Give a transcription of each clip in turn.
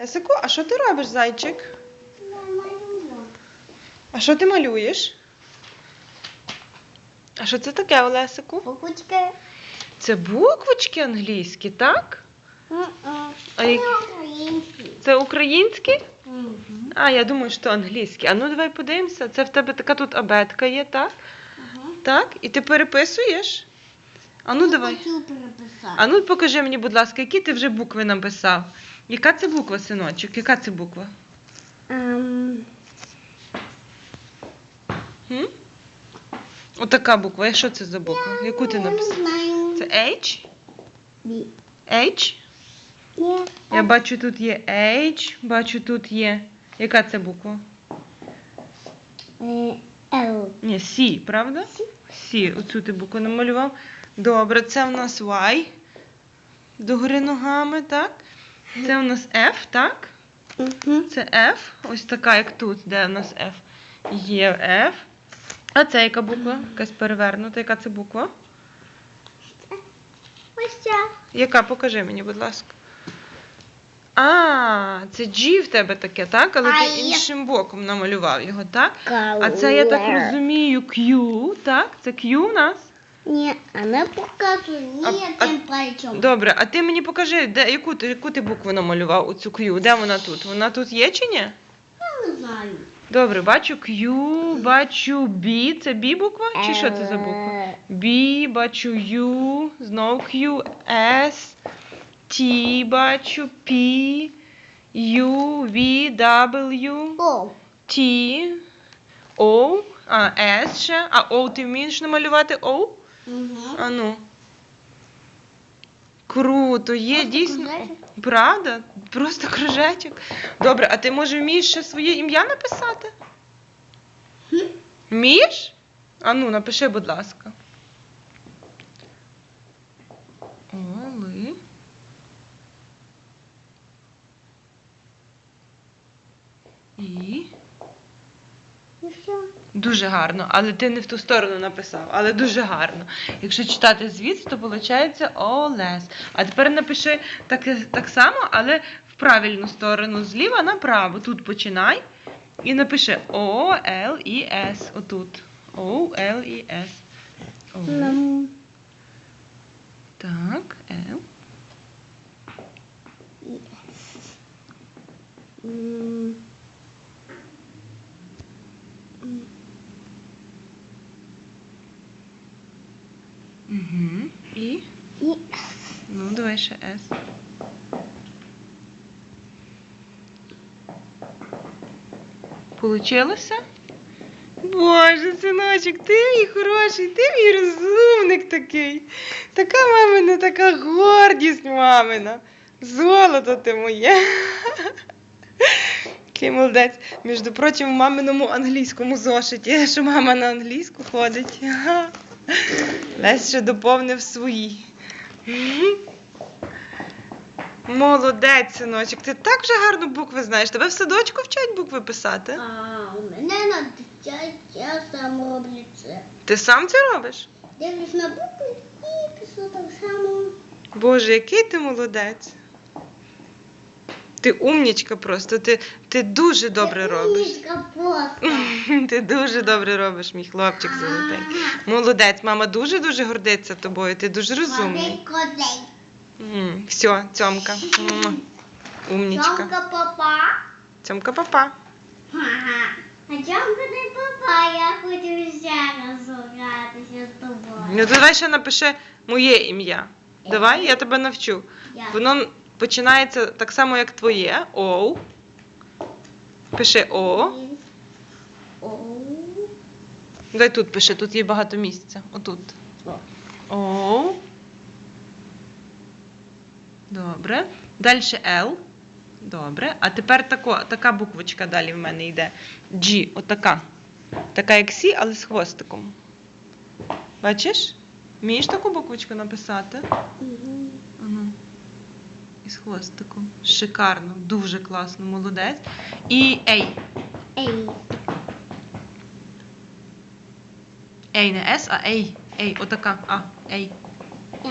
Лесику, а що ти робиш, зайчик? Я малюю. А що ти малюєш? А що це таке, Олесику? Буквочки. Це буквочки англійські, так? А? Це українські. Це українські? Мгм. А, я думаю, що англійські. А ну давай подивимося. Це в тебе така тут абетка є, так? Ага. Так? І ти переписуєш? А ну давай. Хотів переписати. А ну покажи мені, будь ласка, які ти вже букви написав. Яка це буква, синочок? Яка це буква? Ем? Отака буква. А що це за буква? Яку ти я не написав? знаю. Це H? Бі. H? Є. Я бачу, тут є H, бачу, тут є. Яка це буква? Е, Л. Ні, C, правда? C. Оцю ти букву намалював. Добре, це в нас Y. Догори ногами, так? Це у нас F, так? Це F. Ось така, як тут, де в нас F. Є F. А це яка буква? Якась перевернута. Яка це буква? Ось ця. Яка? Покажи мені, будь ласка. А, це G в тебе таке, так? Але ти іншим боком намалював його, так? А це, я так розумію, Q, так? Це Q у нас? Ні, а не показуй. А- Ні, а- тим пальцем. Добре, а ти мені покажи, де, яку, ти, яку ти букву намалював, оцю Q? Де вона тут? Вона тут є чи ні? Я не знаю. Добре, бачу Q, бачу B. Це B буква? Чи що це за буква? Е, B, бачу U, знов Q, S, T, бачу P, U, V, W, О. T, O, а S ще. А O ти вмієш намалювати O? Угу. А ну. Круто, є Просто дійсно. кружечок? Правда? Просто кружечок. Добре, а ти може вмієш ще своє ім'я написати? Хм? Вмієш? А ну, напиши, будь ласка. Оли. І. І все. Дуже гарно, але ти не в ту сторону написав, але дуже гарно. Якщо читати звідси, то виходить Олес. А тепер напиши так, так само, але в правильну сторону, зліва направо. Тут починай і напиши О, Л, І, С. Отут. О, Л, І, С. Так, Л. м, Угу. І. і Ну, давай ще С. Получилося? Боже, синочок, ти мій хороший, ти мій розумник такий. Така мамина, така гордість мамина. Золото ти моє. Який молодець. Між прочим, в маминому англійському зошиті, що мама на англійську ходить. Лесь ще доповнив свої. Молодець, синочок, ти так вже гарно букви знаєш. Тебе в садочку вчать букви писати? А у мене на дитя я сам роблю це. Ти сам це робиш? Дивлюсь на букви і пишу так само. Боже, який ти молодець. Ти умнічка просто, ти, ти дуже добре робиш. Ти дуже добре робиш, мій хлопчик золотий. Молодець, мама дуже-дуже гордиться тобою, ти дуже розумний. Все, цьомка. Умнічка. Чомка папа. Цьомка папа. А чомка не папа, я хочу ще раз з тобою. Ну давай ще напиши моє ім'я. Давай, я тебе навчу. Воно починається так само, як твоє. Оу. Пиши О. Оу. Давай тут пиши, тут є багато місця. Отут. О. Оу. Добре. Далі Л. Добре. А тепер тако, така буквочка далі в мене йде. G. Отака. Така як Сі, але з хвостиком. Бачиш? Вмієш таку буквочку написати? Мгм з хвостиком. Шикарно, дуже класно, молодець. І ей. Ей. Ей, не С, а ей. Ей, отака. А, ей. А.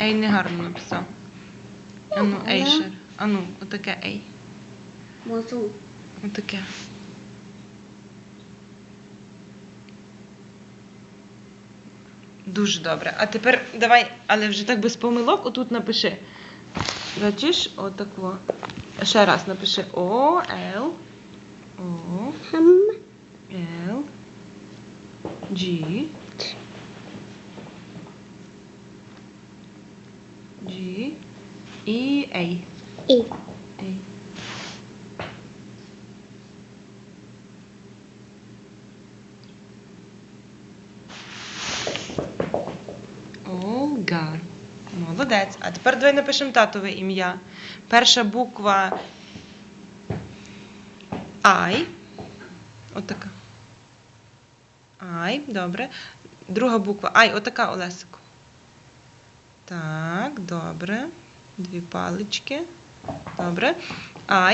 Ей не гарно написав. Ану, ейшер. Ану, отаке ей. Мозу. Отаке. Дуже добре. А тепер давай, але вже так без помилок, отут напиши. Бачиш, отако. Ще раз напиши О, Л, О, Л, G, G, і A. І. A. Олга. Молодець. А тепер давай напишемо татове ім'я. Перша буква I. Отака. I, добре. Друга буква I, отака Олесико. Так, добре. Дві палички. Добре. I.